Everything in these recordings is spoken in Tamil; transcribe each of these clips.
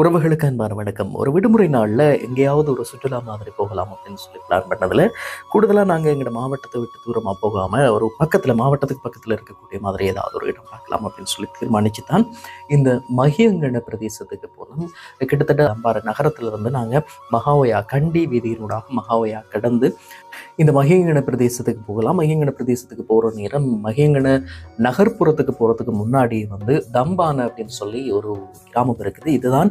உறவுகளுக்கு அன்பான வணக்கம். ஒரு விடுமுறை நாளில் எங்கேயாவது ஒரு சுற்றுலா மாதிரி போகலாம் அப்படின்னு சொல்லி பிளான் பண்ணதில் கூடுதலாக நாங்கள் எங்களோட மாவட்டத்தை விட்டு தூரமாக போகாமல் ஒரு பக்கத்தில் மாவட்டத்துக்கு பக்கத்தில் இருக்கக்கூடிய மாதிரி ஏதாவது ஒரு இடம் பார்க்கலாம் அப்படின்னு சொல்லி தீர்மானித்து தான் இந்த மகியங்கன பிரதேசத்துக்கு போனோம். கிட்டத்தட்ட அம்பாறு நகரத்தில் வந்து நாங்கள் மகாவயா கண்டி வீதியினூடாக மகாவயா கடந்து இந்த மகியங்கன பிரதேசத்துக்கு போகலாம். மகியங்கன பிரதேசத்துக்கு போகிற நேரம் மகியங்கன நகர்ப்புறத்துக்கு போகிறதுக்கு முன்னாடி வந்து தம்பான அப்படின்னு சொல்லி ஒரு கிராமம் இருக்குது. இதுதான்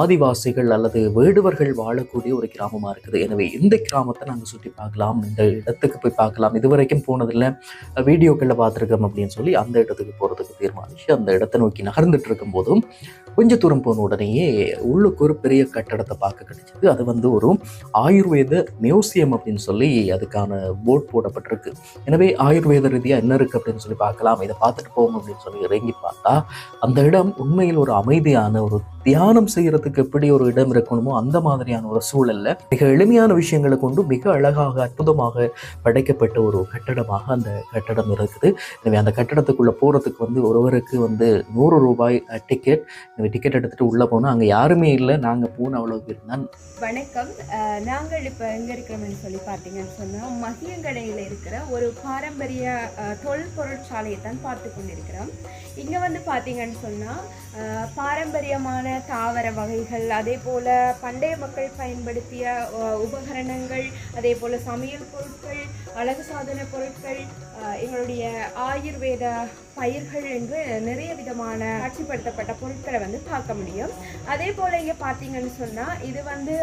ஆதிவாசிகள் அல்லது வேடுவர்கள் வாழக்கூடிய ஒரு கிராமமாக இருக்குது. எனவே இந்த கிராமத்தை நாங்கள் சுற்றி பார்க்கலாம். இந்த இடத்துக்கு போய் பார்க்கலாம். இதுவரைக்கும் போனதில்லை. வீடியோக்களில் பார்த்துருக்கோம் அப்படின்னு சொல்லி அந்த இடத்துக்கு போகிறதுக்கு தீர்மானித்து அந்த இடத்தை நோக்கி நகர்ந்துட்டு இருக்கும் போதும் கொஞ்ச தூரம் போன உடனேயே உள்ளுக்கு ஒரு பெரிய கட்டடத்தை பார்க்க கிடைச்சது. அது வந்து ஒரு ஆயுர்வேத மியூசியம் அப்படின்னு சொல்லி அதுக்கான போர்ட் போடப்பட்டிருக்கு. எனவே ஆயுர்வேத ரீதியாக என்ன இருக்குது அப்படின்னு சொல்லி பார்க்கலாம். இதை பார்த்துட்டு போவோம் அப்படின்னு சொல்லி இறங்கி பார்த்தா அந்த இடம் உண்மையில் ஒரு அமைதியான ஒரு தியானம் செய்யறதுக்கு எப்படி ஒரு இடம் இருக்கணுமோ அந்த மாதிரியான ஒரு சூழல்ல மிக எளிமையான விஷயங்களை கொண்டு மிக அழகாக அற்புதமாக படைக்கப்பட்ட ஒரு கட்டடமாக அந்த கட்டடம் இருக்குது. எனவே அந்த கட்டடத்துக்குள்ள போறதுக்கு வந்து ஒருவருக்கு வந்து நூறு ரூபாய் டிக்கெட் டிக்கெட் எடுத்துட்டு உள்ள போனால் அங்கே யாருமே இல்லை. நாங்கள் போன அவ்வளோ பேர் தான் வணக்கம் நாங்கள் இப்போ எங்கே இருக்கிறோம்னு சொல்லி பார்த்தீங்கன்னு சொன்னால் மகியங்கடையில் இருக்கிற ஒரு பாரம்பரிய அஹ், தொல் பொருட்சாலையை தான் பார்த்து கொண்டிருக்கிறோம். இங்கே வந்து பார்த்தீங்கன்னு சொன்னால் பாரம்பரியமான தாவர வகைகள் அதே போல் பண்டைய மக்கள் பயன்படுத்திய உபகரணங்கள் அதே போல் சமையல் பொருட்கள் அழகு சாதன பொருட்கள் எங்களுடைய ஆயுர்வேத பயிர்கள் என்று நிறைய விதமான காட்சிப்படுத்தப்பட்ட பொருட்களை வந்து பார்க்க முடியும். அதே போல் இங்கே பார்த்தீங்கன்னு சொன்னால் இது வந்து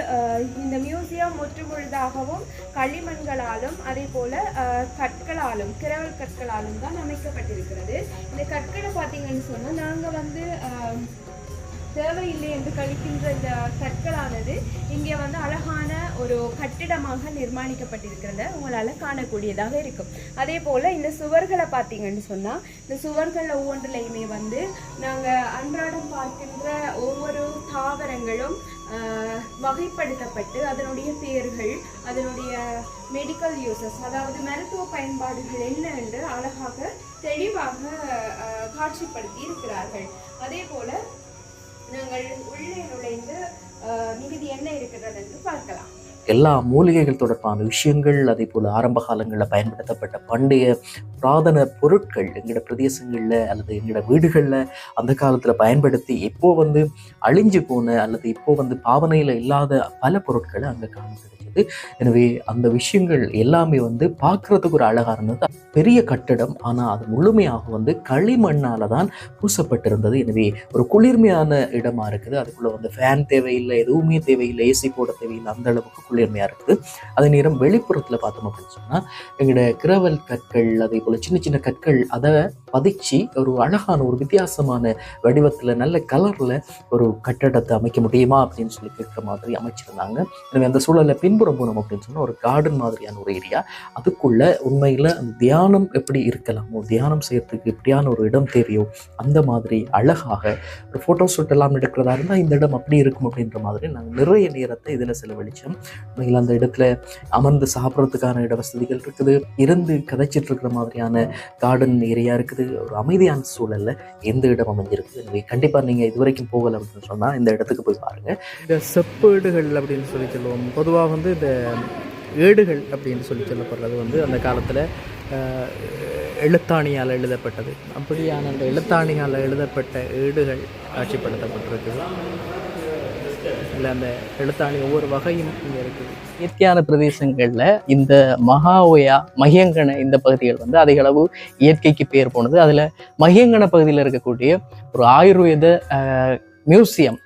இந்த மியூசியம் முற்றுமுழுதாகவும் களிமண்களாலும் அதே போல் கற்களாலும் கிரவல் கற்களாலும் தான் அமைக்கப்பட்டிருக்கிறது. இந்த கற்களை பார்த்தீங்கன்னு சொன்னால் நாங்கள் வந்து தேவையில்லை என்று கழிக்கின்ற இந்த கற்களானது இங்கே வந்து அழகான ஒரு கட்டிடமாக நிர்மாணிக்கப்பட்டிருக்கிறத உங்களால் காணக்கூடியதாக இருக்கும். அதே போல் இந்த சுவர்களை பார்த்தீங்கன்னு சொன்னால் இந்த சுவர்கள் ஒவ்வொன்றிலையுமே வந்து நாங்கள் அன்றாடம் பார்க்கின்ற ஒவ்வொரு தாவரங்களும் ஆஹ், வகைப்படுத்தப்பட்டு அதனுடைய பெயர்கள் அதனுடைய மெடிக்கல் யூசஸ் அதாவது மருத்துவ பயன்பாடுகள் என்ன என்று அழகாக தெளிவாக காட்சிப்படுத்தி இருக்கிறார்கள். அதே போல நாங்கள் உள்ளே நுழைந்து மிகுதி என்ன இருக்கிறது என்று பார்க்கலாம். எல்லா மூலிகைகள் தொடர்பான விஷயங்கள் அதே போல் ஆரம்ப காலங்களில் பயன்படுத்தப்பட்ட பண்டைய புராதன பொருட்கள் எங்களோட பிரதேசங்களில் அல்லது எங்களோட வீடுகளில் அந்த காலத்தில் பயன்படுத்தி இப்போ வந்து அழிஞ்சு போன அல்லது இப்போ வந்து பாவனையில் இல்லாத பல பொருட்களை அங்கே காண கிடைச்சது எனவே அந்த விஷயங்கள் எல்லாமே வந்து பார்க்குறதுக்கு ஒரு அழகாக இருந்தது. பெரிய கட்டடம். ஆனால் அது முழுமையாக வந்து களிமண்ணால் தான் பூசப்பட்டிருந்தது. எனவே ஒரு குளிர்மையான இடமா இருக்குது. அதுக்குள்ளே வந்து ஃபேன் தேவையில்லை எதுவுமே தேவையில்லை ஏசி போட தேவையில்லை அந்த அளவுக்கு குளிர்மையாக இருக்குது. அதே நேரம் வெளிப்புறத்தில் பார்த்தோம் அப்படின்னு சொன்னால் எங்களோட கிரவல் கற்கள் அதே போல் சின்ன சின்ன கற்கள் அதை பதிச்சு ஒரு அழகான ஒரு வித்தியாசமான வடிவத்தில் நல்ல கலரில் ஒரு கட்டடத்தை அமைக்க முடியுமா அப்படின்னு சொல்லி கேட்குற மாதிரி அமைச்சிருந்தாங்க. எனவே அந்த சூழலை பின் போனோம் அப்படின்னு சொன்னால் ஒரு கார்டன் மாதிரியான ஒரு ஏரியா அதுக்குள்ளே உண்மையில் தியானம் எப்படி இருக்கலாமோ தியானம் செய்கிறதுக்கு எப்படியான ஒரு இடம் தேவையோ அந்த மாதிரி அழகாக ஒரு ஃபோட்டோ ஷூட் எல்லாம் எடுக்கிறதா இருந்தால் இந்த இடம் அப்படி இருக்கும் அப்படின்ற மாதிரி நாங்கள் நிறைய நேரத்தை இதில் செலவழித்தோம் உண்மையில் அந்த இடத்துல அமர்ந்து சாப்பிட்றதுக்கான இட வசதிகள் இருக்குது. இருந்து கதைச்சிட்டு இருக்கிற மாதிரியான கார்டன் ஏரியா இருக்குது. ஒரு அமைதியான சூழலில் எந்த இடம் அமைஞ்சிருக்கு? எனவே கண்டிப்பாக நீங்கள் இது வரைக்கும் போகலை அப்படின்னு சொன்னால் இந்த இடத்துக்கு போய் பாருங்கள் இந்த செப்பேடுகள் அப்படின்னு சொல்லி சொல்லுவோம். பொதுவாக வந்து இந்த ஏடுகள் அப்படின்னு சொல்லி சொல்லப்படுறது வந்து அந்த காலத்தில் எழுத்தாணியால் எழுதப்பட்டது. அப்படியான அந்த எழுத்தாணியால் எழுதப்பட்ட ஏடுகள் காட்சிப்படுத்தப்பட்டிருக்குது இல்லை அந்த எழுத்தாணி ஒவ்வொரு வகையும் இங்கே இருக்குது இயற்கையான பிரதேசங்களில் இந்த மகாஓயா மகியங்கன இந்த பகுதிகள் வந்து அதிக அளவு இயற்கைக்கு பேர் போனது. அதில் மகியங்கன பகுதியில் இருக்கக்கூடிய ஒரு ஆயுர்வேத மியூசியம்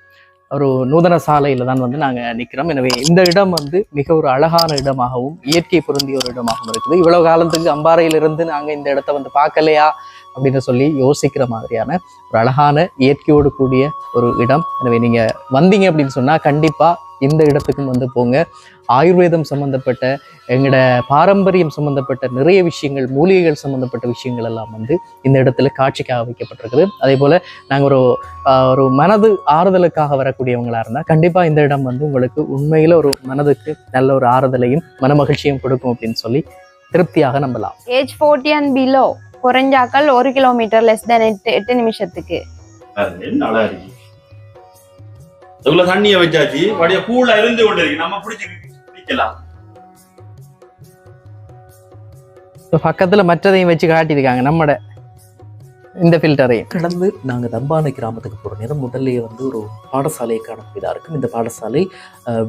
ஒரு நூதன சாலையில் தான் வந்து நாங்கள் நிற்கிறோம் எனவே இந்த இடம் வந்து மிக ஒரு அழகான இடமாகவும் இயற்கை பொருந்திய ஒரு இடமாகவும் இருக்குது. இவ்வளவு காலத்துக்கு அம்பாறையிலிருந்து நாங்கள் இந்த இடத்த வந்து பார்க்கலையா அப்படின்னு சொல்லி யோசிக்கிற மாதிரியான ஒரு அழகான இயற்கையோடு கூடிய ஒரு இடம். எனவே நீங்கள் வந்தீங்க அப்படின்னு சொன்னால் கண்டிப்பாக இந்த இடத்துக்கும் வந்து போங்க. ஆயுர்வேதம் சம்மந்தப்பட்ட எங்களோட பாரம்பரியம் சம்மந்தப்பட்ட நிறைய விஷயங்கள் மூலிகைகள் சம்மந்தப்பட்ட விஷயங்கள் எல்லாம் வந்து இந்த இடத்துல காட்சிக்காக வைக்கப்பட்டிருக்குது. அதே போல் நாங்கள் ஒரு ஒரு மனது ஆறுதலுக்காக வரக்கூடியவங்களா இருந்தால் கண்டிப்பாக இந்த இடம் வந்து உங்களுக்கு உண்மையில் ஒரு மனதுக்கு நல்ல ஒரு ஆறுதலையும் மனமகிழ்ச்சியும் கொடுக்கும் அப்படின்னு சொல்லி திருப்தியாக நம்பலாம். ஏஜ் ஃபோர்ட்டி அண்ட் பிலோ குறைஞ்சாக்கள் ஒரு கிலோமீட்டர் லெஸ் தென் எட்டு எட்டு நிமிஷத்துக்கு. பாருங்க நல்லா இருக்கு. அதுக்குள்ள தண்ணியை வச்சாச்சு. வடிய கூழ இருந்து கொண்டு இருக்கு நம்ம பிடிச்சி குடிக்கலாம். இப்போ பக்கத்தில் மற்றதையும் வச்சு காட்டியிருக்காங்க நம்மட இந்த ஃபில்டரையும் கடந்து நாங்கள் தம்பானை கிராமத்துக்கு போகிற நேரம் முதல்லயே வந்து ஒரு பாடசாலையை காணக்கூடியதாக இருக்கும். இந்த பாடசாலை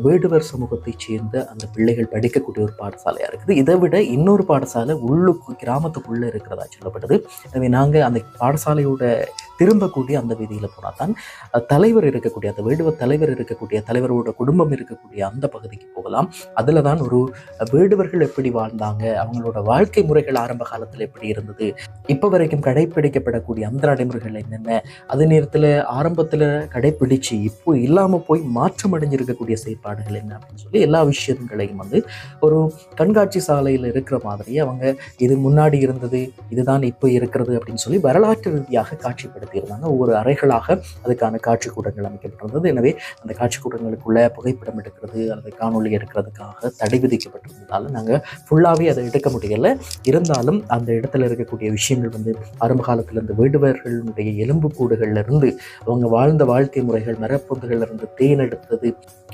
வேடுவர் சமூகத்தைச் சேர்ந்த அந்த பிள்ளைகள் படிக்கக்கூடிய ஒரு பாடசாலையாக இருக்குது. இதை விட இன்னொரு பாடசாலை உள்ளுக்கு கிராமத்துக்குள்ளே இருக்கிறதா சொல்லப்பட்டது. எனவே நாங்கள் அந்த பாடசாலையோட திரும்பக்கூடிய அந்த வீதியில் போனால் தான் தலைவர் இருக்கக்கூடிய அந்த வேடுவ தலைவர் இருக்கக்கூடிய தலைவரோட குடும்பம் இருக்கக்கூடிய அந்த பகுதிக்கு போகலாம். அதில் தான் ஒரு வேடுவர்கள் எப்படி வாழ்ந்தாங்க அவங்களோட வாழ்க்கை முறைகள் ஆரம்ப காலத்தில் எப்படி இருந்தது இப்போ வரைக்கும் கடைப்பிடிக்கப்படக்கூடிய அந்த நடைமுறைகள் என்னென்ன அதே நேரத்தில் ஆரம்பத்தில் கடைப்பிடிச்சு இப்போ இல்லாமல் போய் மாற்றம் அடைஞ்சிருக்கக்கூடிய செயற்பாடுகள் என்ன அப்படின்னு சொல்லி எல்லா விஷயங்களையும் வந்து ஒரு கண்காட்சி சாலையில் இருக்கிற மாதிரி அவங்க இது முன்னாடி இருந்தது இதுதான் இப்போ இருக்கிறது அப்படின்னு சொல்லி வரலாற்று ரீதியாக காட்சிப்படுத்தியிருந்தாங்க ஒவ்வொரு அறைகளாக அதுக்கான காட்சி கூடங்கள் அமைக்கப்பட்டிருந்தது. எனவே அந்த காட்சி கூடங்களுக்குள்ளே புகைப்படம் எடுக்கிறது அல்லது காணொளி எடுக்கிறதுக்காக தடை விதிக்கப்பட்டிருந்ததால் நாங்கள் ஃபுல்லாகவே அதை எடுக்க முடியலை. இருந்தாலும் அந்த இடத்துல இருக்கக்கூடிய விஷயங்கள் வந்து ஆரம்ப காலத்தில் இந்த வேடுவர்களுடைய எலும்பு இருந்து அவங்க வாழ்ந்த வாழ்க்கை முறைகள் மரப்பொந்துகளிலிருந்து தேன் எடுத்தது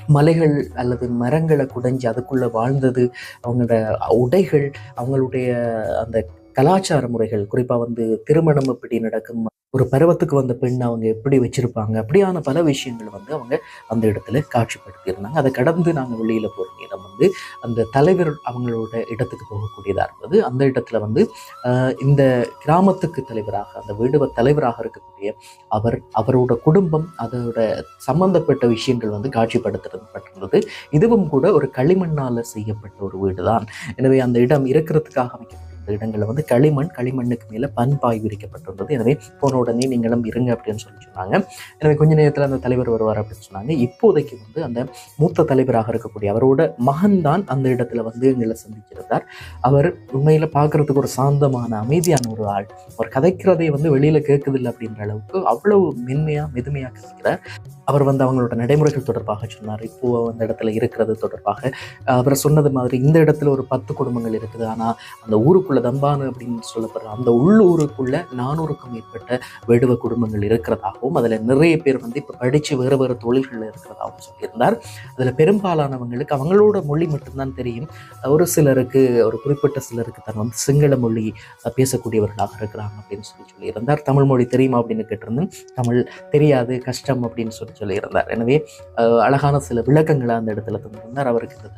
மலைகள் அல்லது மரங்களை குடைஞ்சு அதுக்குள்ளே வாழ்ந்தது அவங்களோட உடைகள் அவங்களுடைய அந்த கலாச்சார முறைகள் குறிப்பாக வந்து திருமணம் எப்படி நடக்கும் ஒரு பருவத்துக்கு வந்த பெண் அவங்க எப்படி வச்சுருப்பாங்க? அப்படியான பல விஷயங்கள் வந்து அவங்க அந்த இடத்துல காட்சிப்படுத்தியிருந்தாங்க. அதை கடந்து நாங்கள் வெளியில் போகிற நேரம் வந்து அந்த தலைவர் அவங்களோட இடத்துக்கு போகக்கூடியதாக இருந்தது. அந்த இடத்துல வந்து இந்த கிராமத்துக்கு தலைவராக அந்த வீடுவர் தலைவராக இருக்கக்கூடிய அவர் அவரோட குடும்பம் அதோட சம்பந்தப்பட்ட விஷயங்கள் வந்து காட்சிப்படுத்தப்பட்டிருந்தது. இதுவும் கூட ஒரு களிமண்ணால் செய்யப்பட்ட ஒரு வீடு தான் எனவே அந்த இடம் இருக்கிறதுக்காக அமைக்கப்பட்ட இடங்களில் வந்து களிமண் களிமண்ணுக்கு மேலே பண்பாய் விரிக்கப்பட்டிருந்தது எனவே போன உடனே நீங்களும் இருங்க அப்படின்னு சொல்லி சொன்னாங்க. எனவே கொஞ்ச நேரத்தில் அந்த தலைவர் வருவார் அப்படின்னு சொன்னாங்க. இப்போதைக்கு வந்து அந்த மூத்த தலைவராக இருக்கக்கூடிய அவரோட மகன் தான் அந்த இடத்துல வந்து எங்களை சந்திச்சிருந்தார். அவர் உண்மையில் பார்க்கறதுக்கு ஒரு சாந்தமான அமைதியான ஒரு ஆள். அவர் கதைக்கிறதை வந்து வெளியில் கேட்குதில்லை அப்படின்ற அளவுக்கு அவ்வளவு மென்மையாக மெதுமையாக கதைக்கிறார். அவர் வந்து அவங்களோட நடைமுறைகள் தொடர்பாக சொன்னார். இப்போது அந்த இடத்துல இருக்கிறது தொடர்பாக. அவர் சொன்னது மாதிரி இந்த இடத்துல ஒரு பத்து குடும்பங்கள் இருக்குது. ஆனால் அந்த ஊருக்குள்ள தம்பானு அப்படின்னு சொல்லப்படுற அந்த உள்ளூருக்குள்ள நானூறுக்கும் மேற்பட்ட வேடுவ குடும்பங்கள் இருக்கிறதாகவும் அதில் நிறைய பேர் வந்து இப்போ படித்து வேறு வேறு தொழில்களில் இருக்கிறதாகவும் சொல்லியிருந்தார். அதில் பெரும்பாலானவங்களுக்கு அவங்களோட மொழி மட்டும்தான் தெரியும். ஒரு சிலருக்கு ஒரு குறிப்பிட்ட சிலருக்கு தான் வந்து சிங்கள மொழி பேசக்கூடியவர்களாக இருக்கிறாங்க அப்படின்னு சொல்லி சொல்லியிருந்தார். தமிழ் மொழி தெரியுமா அப்படின்னு கேட்டிருந்தேன். தமிழ் தெரியாது கஷ்டம் அப்படின்னு சொல்லி சொல்லியிருந்தார். எனவே அழகான சில விளக்கங்களை அந்த இடத்துல தந்திருந்தார். அவருக்கு இந்த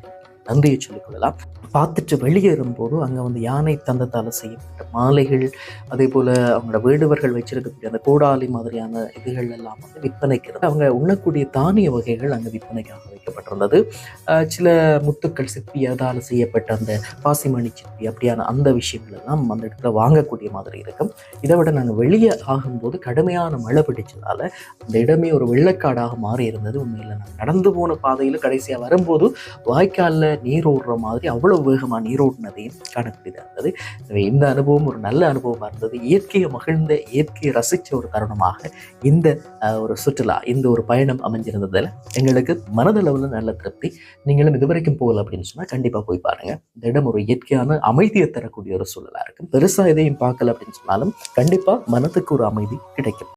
நன்றியை சொல்லிக்கொள்ளலாம் பார்த்துட்டு வெளியேறும்போது அங்கே வந்து யானை தந்தத்தால் செய்யப்பட்ட மாலைகள் அதே போல் அவங்களோட வேடுவர்கள் வச்சிருக்கக்கூடிய அந்த கோடாலி மாதிரியான இதுகள் எல்லாம் வந்து விற்பனைக்கு அவங்க உண்ணக்கூடிய தானிய வகைகள் அங்கே விற்பனைக்காக வைக்கப்பட்டிருந்தது சில முத்துக்கள் சிற்பி அதால் செய்யப்பட்ட அந்த பாசிமணி சிற்பி அப்படியான அந்த விஷயங்கள் எல்லாம் அந்த இடத்துல வாங்கக்கூடிய மாதிரி இருக்கும். இதை விட நாங்கள் வெளியே ஆகும்போது கடுமையான மழை பிடிச்சதால அந்த இடமே ஒரு வெள்ளக்காடாக மாறி இருந்தது. உண்மையில் நாங்கள் நடந்து போன பாதையில் கடைசியாக வரும்போது வாய்க்காலில் நீர் ஓடுற மாதிரி அவ்வளோ வேகமாக நீர் ஓடினதையும் காணக்கூடியதாக இருந்தது. எனவே இந்த அனுபவம் ஒரு நல்ல அனுபவமாக இருந்தது. இயற்கையை மகிழ்ந்த இயற்கையை ரசித்த ஒரு தருணமாக இந்த ஒரு சுற்றுலா இந்த ஒரு பயணம் அமைஞ்சிருந்ததில் எங்களுக்கு மனதளவில் நல்ல திருப்தி. நீங்களும் இதுவரைக்கும் போகல அப்படின்னு சொன்னால் கண்டிப்பாக போய் பாருங்கள் இந்த இடம் ஒரு இயற்கையான அமைதியை தரக்கூடிய ஒரு சூழலாக இருக்கும். பெருசாக எதையும் பார்க்கல அப்படின்னு சொன்னாலும் கண்டிப்பாக மனத்துக்கு ஒரு அமைதி கிடைக்கும்.